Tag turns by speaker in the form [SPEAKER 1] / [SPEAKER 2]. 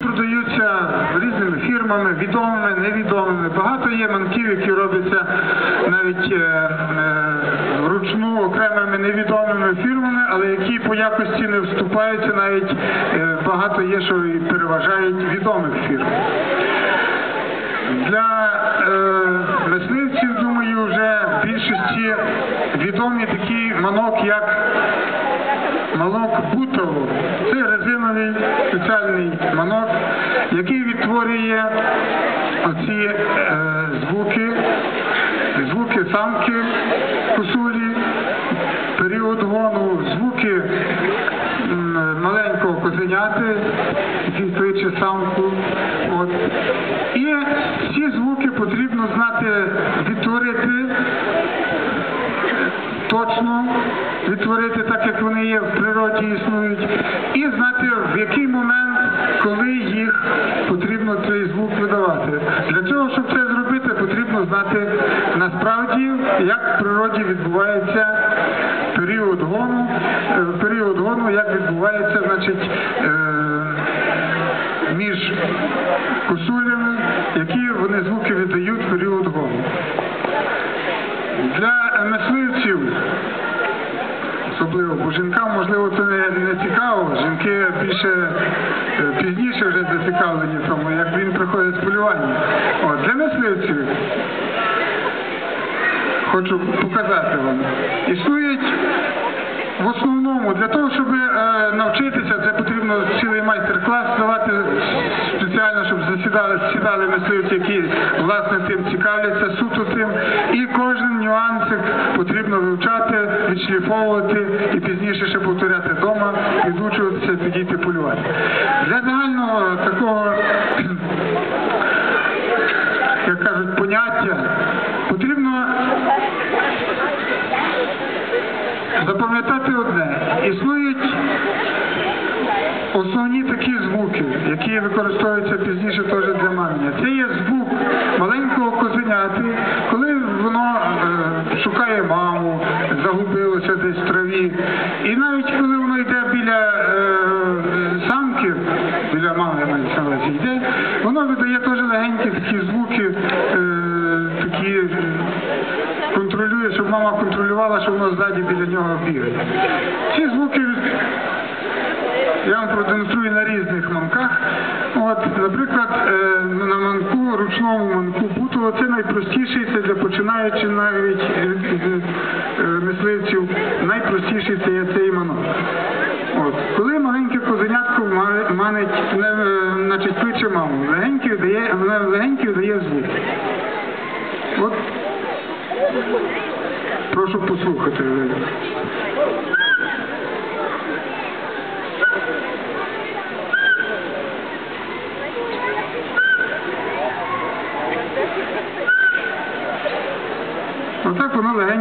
[SPEAKER 1] Продаються різними фірмами, відомими, невідомими. Багато є манків, які робляться навіть е, е, вручну окремими невідомими фірмами, але які по якості не вступаються, навіть е, багато є, що і переважають відомих фірм. Для мисливців, думаю, вже в більшості відомий такий манок, як Манок бутово це резиновий спеціальний манок, який відтворює оці е, звуки, звуки самки косулі, період гону, звуки маленького козеняти, який кличе самку. От. І ці звуки потрібно знати відтворити точно відтворити так, як вони є в природі існують, і знати, в який момент, коли їх потрібно цей звук видавати. Для цього, щоб це зробити, потрібно знати насправді, як в природі відбувається період гону, е, період гону, як відбувається, значить. е, між косулями, які вони звуки видають в період гону. Для мисливців, особливо, бо жінкам, можливо, це не, не цікаво. Жінки більше е, пізніше вже зацікавлені тому, як він приходить з полювання. От, для мисливців хочу показати вам. Існують в основному для того, щоб е, навчитися, це потрібно цілий майстер-клас давати засідали сідали мисливці, які власне тим цікавляться, суто тим. І кожен нюансик потрібно вивчати, відшліфовувати і пізніше ще повторяти вдома, підучуватися, підійти полювати. Для загального такого, як кажуть, поняття потрібно запам'ятати одне. Існують основні такі звуки, які використовуються пізніше теж для мамлення. Це є звук маленького козеняти, коли воно е, шукає маму, загубилося десь в траві. І навіть коли воно йде біля е, самки, біля мами мається на йде, воно видає теж легенькі такі звуки, е, такі. е, контролює, щоб мама контролювала, що воно ззаді біля нього бігає. Ці звуки я вам продемонструю на різних манках. От, наприклад, е, на манку, ручному манку бутово, це найпростіший, це для починаючих навіть е, е, мисливців, найпростіший це є цей манок. От. Коли маленьке козенятко манить, не, значить, кличе маму, легенький дає, легенький дає звук. От Прошу послухати. Sta telefonul é